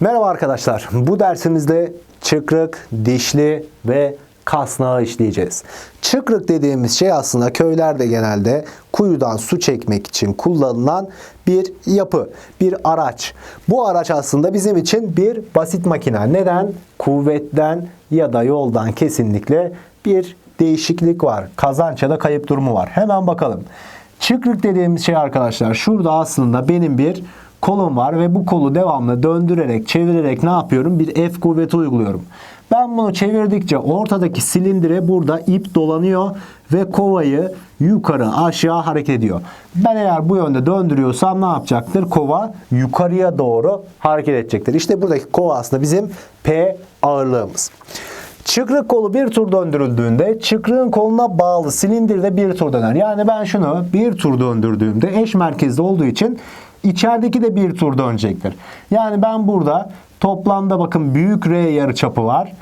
Merhaba arkadaşlar. Bu dersimizde çıkrık, dişli ve kasnağı işleyeceğiz. Çıkrık dediğimiz şey aslında köylerde genelde kuyudan su çekmek için kullanılan bir yapı, bir araç. Bu araç aslında bizim için bir basit makine. Neden? Kuvvetten ya da yoldan kesinlikle bir değişiklik var. Kazanç ya da kayıp durumu var. Hemen bakalım. Çıkrık dediğimiz şey arkadaşlar şurada aslında benim bir kolum var ve bu kolu devamlı döndürerek, çevirerek ne yapıyorum? Bir F kuvveti uyguluyorum. Ben bunu çevirdikçe ortadaki silindire burada ip dolanıyor ve kovayı yukarı aşağı hareket ediyor. Ben eğer bu yönde döndürüyorsam ne yapacaktır? Kova yukarıya doğru hareket edecektir. İşte buradaki kova aslında bizim P ağırlığımız. Çıkrık kolu bir tur döndürüldüğünde çıkrığın koluna bağlı silindir de bir tur döner. Yani ben şunu bir tur döndürdüğümde eş merkezde olduğu için içerideki de bir tur dönecektir. Yani ben burada toplamda bakın büyük R yarıçapı var.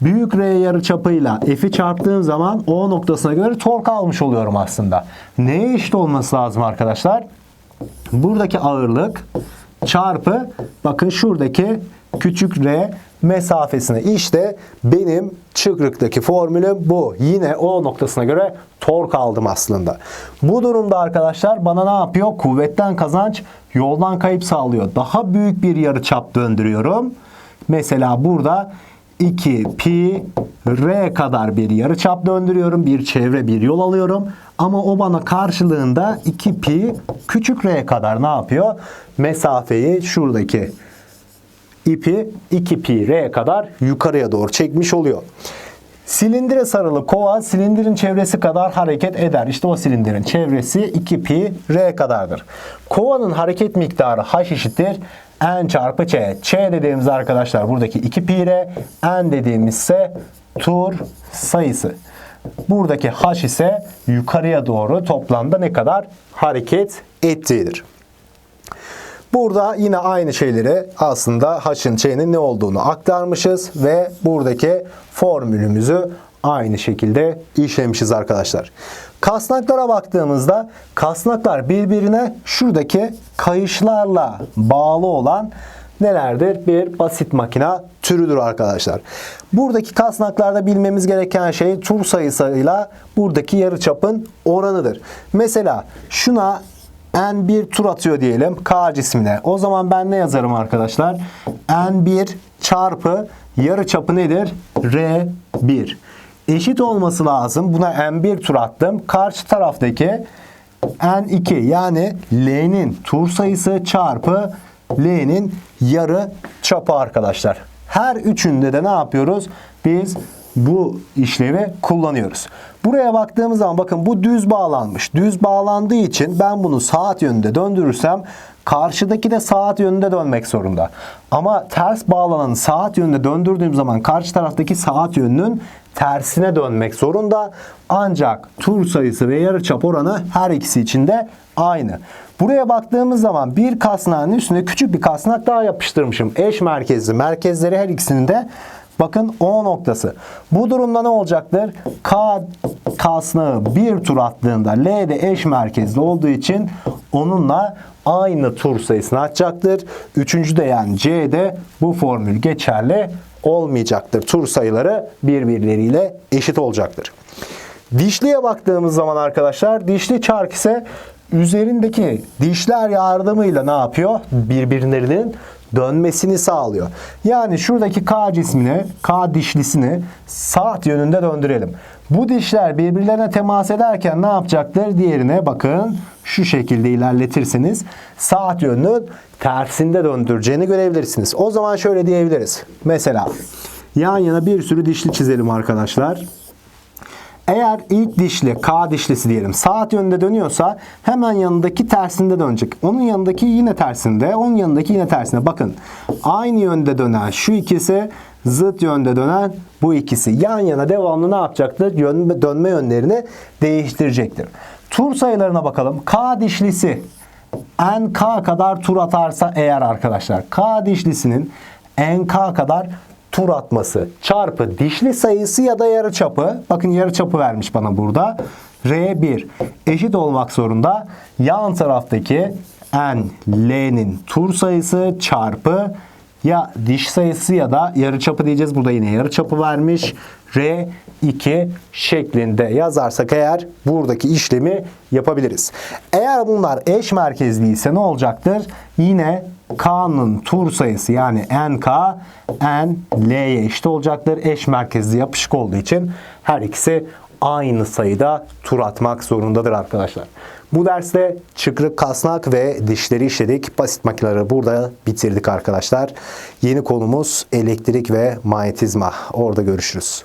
Büyük R yarıçapıyla F'i çarptığım zaman O noktasına göre tork almış oluyorum aslında. Neye eşit olması lazım arkadaşlar? Buradaki ağırlık çarpı bakın şuradaki küçük r mesafesine. İşte benim çıkrıktaki formülüm bu. Yine o noktasına göre tork aldım aslında. Bu durumda arkadaşlar bana ne yapıyor? Kuvvetten kazanç yoldan kayıp sağlıyor. Daha büyük bir yarı çap döndürüyorum. Mesela burada 2 pi r kadar bir yarı çap döndürüyorum. Bir çevre bir yol alıyorum. Ama o bana karşılığında 2 pi küçük r kadar ne yapıyor? Mesafeyi şuradaki ipi 2 pi r kadar yukarıya doğru çekmiş oluyor. Silindire sarılı kova silindirin çevresi kadar hareket eder. İşte o silindirin çevresi 2 pi r kadardır. Kovanın hareket miktarı h eşittir n çarpı ç. ç dediğimiz arkadaşlar buradaki 2 pi r, n dediğimiz ise tur sayısı. Buradaki h ise yukarıya doğru toplamda ne kadar hareket ettiğidir. Burada yine aynı şeyleri aslında H'ın Ç'nin ne olduğunu aktarmışız ve buradaki formülümüzü aynı şekilde işlemişiz arkadaşlar. Kasnaklara baktığımızda kasnaklar birbirine şuradaki kayışlarla bağlı olan nelerdir? Bir basit makina türüdür arkadaşlar. Buradaki kasnaklarda bilmemiz gereken şey tur sayısıyla buradaki yarıçapın oranıdır. Mesela şuna N1 tur atıyor diyelim K cismine. O zaman ben ne yazarım arkadaşlar? N1 çarpı yarı çapı nedir? R1. Eşit olması lazım. Buna N1 tur attım. Karşı taraftaki N2 yani L'nin tur sayısı çarpı L'nin yarı çapı arkadaşlar. Her üçünde de ne yapıyoruz? Biz bu işlevi kullanıyoruz. Buraya baktığımız zaman bakın bu düz bağlanmış. Düz bağlandığı için ben bunu saat yönünde döndürürsem karşıdaki de saat yönünde dönmek zorunda. Ama ters bağlanan saat yönünde döndürdüğüm zaman karşı taraftaki saat yönünün tersine dönmek zorunda. Ancak tur sayısı ve yarıçap oranı her ikisi için de aynı. Buraya baktığımız zaman bir kasnağın üstüne küçük bir kasnak daha yapıştırmışım. Eş merkezli. Merkezleri her ikisinin de Bakın O noktası. Bu durumda ne olacaktır? K kasnağı bir tur attığında L de eş merkezli olduğu için onunla aynı tur sayısını atacaktır. Üçüncü de yani C de bu formül geçerli olmayacaktır. Tur sayıları birbirleriyle eşit olacaktır. Dişliye baktığımız zaman arkadaşlar dişli çark ise üzerindeki dişler yardımıyla ne yapıyor? Birbirlerinin dönmesini sağlıyor. Yani şuradaki K cismini, K dişlisini saat yönünde döndürelim. Bu dişler birbirlerine temas ederken ne yapacaktır? Diğerine bakın şu şekilde ilerletirsiniz. Saat yönünün tersinde döndüreceğini görebilirsiniz. O zaman şöyle diyebiliriz. Mesela yan yana bir sürü dişli çizelim arkadaşlar. Eğer ilk dişli K dişlisi diyelim saat yönünde dönüyorsa hemen yanındaki tersinde dönecek. Onun yanındaki yine tersinde, onun yanındaki yine tersinde. Bakın aynı yönde dönen şu ikisi zıt yönde dönen bu ikisi yan yana devamlı ne yapacaktır? Yön, dönme yönlerini değiştirecektir. Tur sayılarına bakalım. K dişlisi NK kadar tur atarsa eğer arkadaşlar K dişlisinin NK kadar tur atması çarpı dişli sayısı ya da yarıçapı. Bakın yarıçapı vermiş bana burada. R1 eşit olmak zorunda. Yan taraftaki n l'nin tur sayısı çarpı ya diş sayısı ya da yarıçapı diyeceğiz. Burada yine yarıçapı vermiş. R 2 şeklinde yazarsak eğer buradaki işlemi yapabiliriz. Eğer bunlar eş merkezli ise ne olacaktır? Yine K'nın tur sayısı yani NK N L'ye eşit olacaktır. Eş merkezli yapışık olduğu için her ikisi aynı sayıda tur atmak zorundadır arkadaşlar. Bu derste çıkrık, kasnak ve dişleri işledik. Basit makineleri burada bitirdik arkadaşlar. Yeni konumuz elektrik ve manyetizma. Orada görüşürüz.